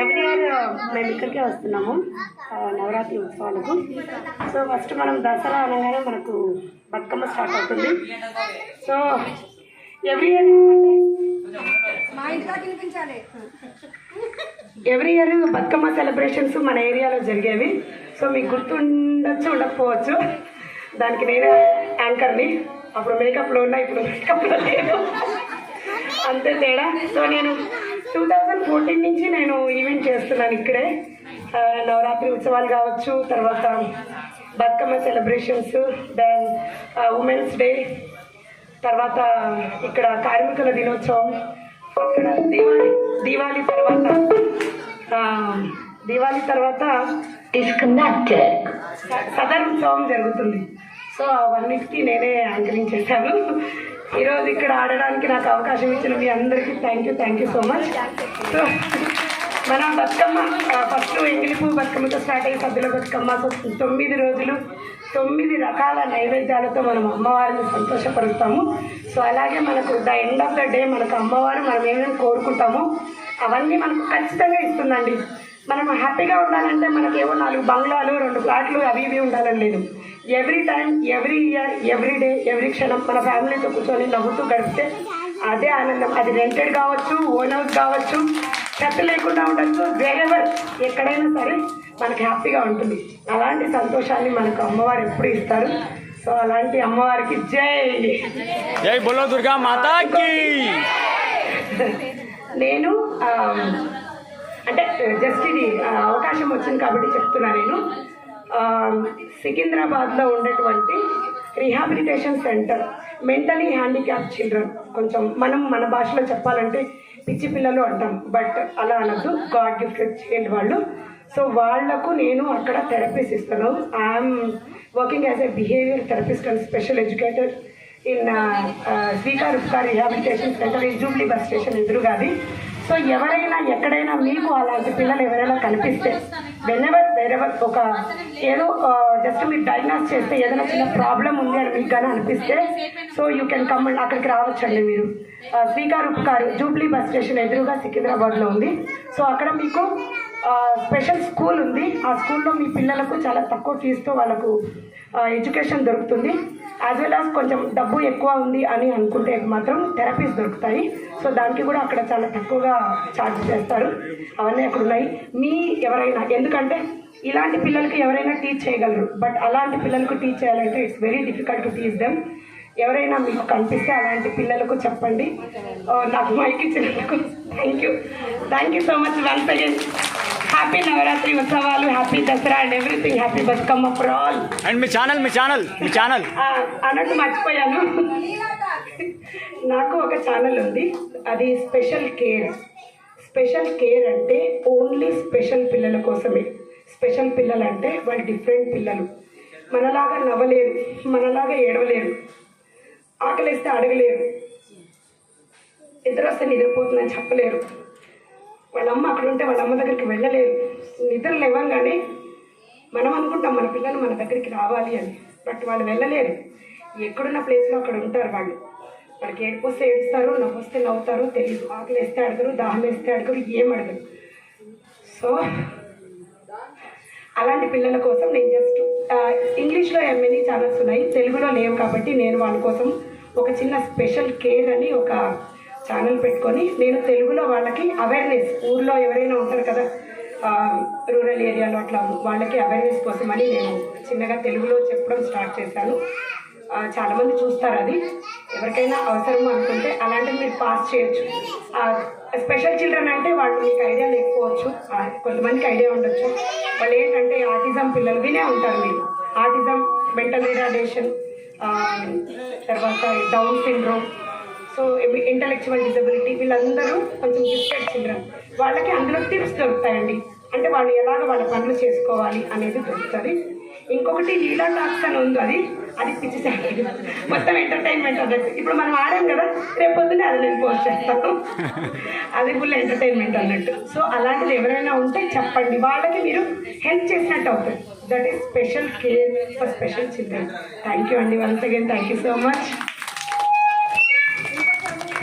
Every year మేము ఇక్కడికే వస్తున్నాము. నవరాత్రి ఉత్సవాలకు. సో ఫస్ట్ మనం దసరా అనగానే మనకు బతుకమ్మ స్టార్ట్ అవుతుంది. So every year every year Bathukamma celebrations మన ఏరియాలో జరిగేవి. సో మీకు గుర్తుండొచ్చు ఉండకపోవచ్చు. దానికి నేనే యాంకర్ని. అప్పుడు మేకప్లో ఉన్నా ఇప్పుడు మేకప్లో లేదు అంతే తేడా. సో నేను టూ థౌజండ్ ఫోర్టీన్ నుంచి నేను ఈవెంట్ చేస్తున్నాను ఇక్కడే. నవరాత్రి ఉత్సవాలు కావచ్చు తర్వాత Bathukamma celebrations then women's day తర్వాత ఇక్కడ కార్మికుల దినోత్సవం ఇక్కడ దివాళీ దివాళీ తర్వాత దివాళీ తర్వాత సదర్ ఉత్సవం జరుగుతుంది. సో అవన్నిటికీ నేనే యాంకరింగ్ చేశాను. ఈరోజు ఇక్కడ ఆడడానికి నాకు అవకాశం ఇచ్చిన మీ అందరికీ thank you thank you so much so మన బతుకమ్మ ఫస్ట్ ఎంగిలిపు బతుకమ్మతో స్టార్ట్ అయ్యి సద్దుల బతుకమ్మ తొమ్మిది రోజులు తొమ్మిది రకాల నైవేద్యాలతో మనం అమ్మవారిని సంతోషపరుస్తాము. సో అలాగే మనకు the end of the day మనకు అమ్మవారు మనం ఏమేమి కోరుకుంటామో అవన్నీ మనకు ఖచ్చితంగా ఇస్తుందండి. మనం హ్యాపీగా ఉండాలంటే మనకు ఏవో నాలుగు బంగ్లాలు రెండు ఫ్లాట్లు అవి ఇవి ఉండాలని లేదు. Every time every year every day every క్షణం మన ఫ్యామిలీతో కూర్చొని నవ్వుతూ గడిపితే అదే ఆనందం. అది రెంటెడ్ కావచ్చు ఓన్ హౌస్ కావచ్చు చెత్త లేకుండా ఉండొచ్చు వేరెవర్ ఎక్కడైనా సరే మనకి హ్యాపీగా ఉంటుంది. అలాంటి సంతోషాన్ని మనకు అమ్మవారు ఎప్పుడు ఇస్తారు. సో అలాంటి అమ్మవారికి జై జై బోలో దుర్గా మాతా నేను అంటే జస్ట్ ఇది అవకాశం వచ్చింది కాబట్టి చెప్తున్నా నేను. సికింద్రాబాద్లో ఉండేటువంటి rehabilitation centre mentally handicap children. కొంచెం మనం మన భాషలో చెప్పాలంటే పిచ్చి పిల్లలు అంటాం బట్ అలా అనద్దు. గాడ్ గిఫ్ట్ చేయండి వాళ్ళు. సో వాళ్ళకు నేను అక్కడ థెరపీస్ ఇస్తాను I'm working as a behaviour therapist and special educator in Srikar Upakar rehabilitation centre in Jubilee bus station ఎదురుగాది. So ఎవరైనా ఎక్కడైనా మీకు అలాంటి పిల్లలు ఎవరైనా కనిపిస్తే వెనెవర్ వెరెవర్ ఒక ఏదో జస్ట్ మీరు డయాగ్నోస్ చేస్తే ఏదైనా చిన్న ప్రాబ్లం ఉంది అని మీకు కానీ అనిపిస్తే సో యూ కెన్ కమ్ అక్కడికి రావచ్చండి మీరు. Speaker Upakar Jubilee bus station ఎదురుగా సికింద్రాబాద్లో ఉంది. సో అక్కడ మీకు స్పెషల్ స్కూల్ ఉంది. ఆ స్కూల్లో మీ పిల్లలకు చాలా తక్కువ ఫీజుతో వాళ్ళకు ఎడ్యుకేషన్ దొరుకుతుంది. యాజ్ వెల్ యాజ్ కొంచెం డబ్బు ఎక్కువ ఉంది అని అనుకుంటే మాత్రం థెరపీస్ దొరుకుతాయి. సో దానికి కూడా అక్కడ చాలా తక్కువగా ఛార్జ్ చేస్తారు. అవన్నీ అక్కడ ఉన్నాయి. మీ ఎవరైనా ఎందుకంటే ఇలాంటి పిల్లలకి ఎవరైనా టీచ్ చేయగలరు. బట్ అలాంటి పిల్లలకు టీచ్ చేయాలంటే it's very difficult to teach them ఎవరైనా మీకు కనిపిస్తే అలాంటి పిల్లలకు చెప్పండి. Uh, నాకు మైక్ ఇచ్చినందుకు thank you thank you so much once again happy Navaratri ఉత్సవాలు happy Dasara and everything happy Bathukamma for all and me channel మీ ఛానల్ మీ ఛానల్ అన్నట్టు మర్చిపోయాను. నాకు ఒక ఛానల్ ఉంది. అది స్పెషల్ కేర్ స్పెషల్ కేర్ అంటే ఓన్లీ స్పెషల్ పిల్లల కోసమే. స్పెషల్ పిల్లలు అంటే వాళ్ళు డిఫరెంట్ పిల్లలు. మనలాగా నవ్వలేరు మనలాగా ఏడవలేరు ఆకలిస్తే అడగలేరు నిద్ర వస్తే నిద్రపోతుందని చెప్పలేరు. వాళ్ళ అమ్మ అక్కడ ఉంటే వాళ్ళ అమ్మ దగ్గరికి వెళ్ళలేరు నిద్ర లేవంగానే మనం అనుకుంటాం మన పిల్లలు మన దగ్గరికి రావాలి అని బట్ వాళ్ళు వెళ్ళలేరు ఎక్కడున్న ప్లేస్లో అక్కడ ఉంటారు వాళ్ళు. వాళ్ళకి ఏడుపు వస్తే ఏడుస్తారు నవ్వు వస్తే నవ్వుతారు తెలియదు ఆకలి వేస్తే అడగరు దాహం వేస్తే అడగరు ఏం అడగరు. సో అలాంటి పిల్లల కోసం నేను జస్ట్ ఇంగ్లీష్లో ఎంఎన్ఈ ఛానల్స్ ఉన్నాయి. తెలుగులో లేవు కాబట్టి నేను వాళ్ళ కోసం ఒక చిన్న స్పెషల్ కేర్ అని ఒక ఛానల్ పెట్టుకొని నేను తెలుగులో వాళ్ళకి అవేర్నెస్ ఊర్లో ఎవరైనా ఉంటారు కదా రూరల్ ఏరియాలో అట్లా వాళ్ళకి అవేర్నెస్ కోసం అని నేను చిన్నగా తెలుగులో చెప్పడం స్టార్ట్ చేశాను. చాలామంది చూస్తారు అది. ఎవరికైనా అవసరం అనుకుంటే అలాంటివి మీరు పాస్ చేయొచ్చు. స్పెషల్ చిల్డ్రన్ అంటే వాళ్ళు మీకు ఐడియా లేకపోవచ్చు. కొంతమందికి ఐడియా ఉండొచ్చు. వాళ్ళు ఏంటంటే ఆటిజం పిల్లలు వినే ఉంటారు మీరు. ఆటిజం మెంటల్ రిటార్డేషన్ తర్వాత down syndrome so intellectual disability వీళ్ళందరూ కొంచెం గిఫ్టెడ్ చిల్డ్రన్ వాళ్ళకి అందులో టిప్స్ దొరుకుతాయండి. అంటే వాళ్ళు ఎలాగ వాళ్ళ పనులు చేసుకోవాలి అనేది దొరుకుతుంది. ఇంకొకటి లీలా టాక్స్ అని ఉంది అది. అది పిచ్చి మొత్తం ఎంటర్టైన్మెంట్ అన్నట్టు. ఇప్పుడు మనం ఆడాం కదా రేపు పొద్దున్నే అది నేను పోస్ట్ చేస్తాను. అది ఫుల్ ఎంటర్టైన్మెంట్ అన్నట్టు. సో అలాంటిది ఎవరైనా ఉంటే చెప్పండి. వాళ్ళకి మీరు హెల్ప్ చేసినట్టు అవుతుంది that is special care for special children thank you అండి. Once again thank you so much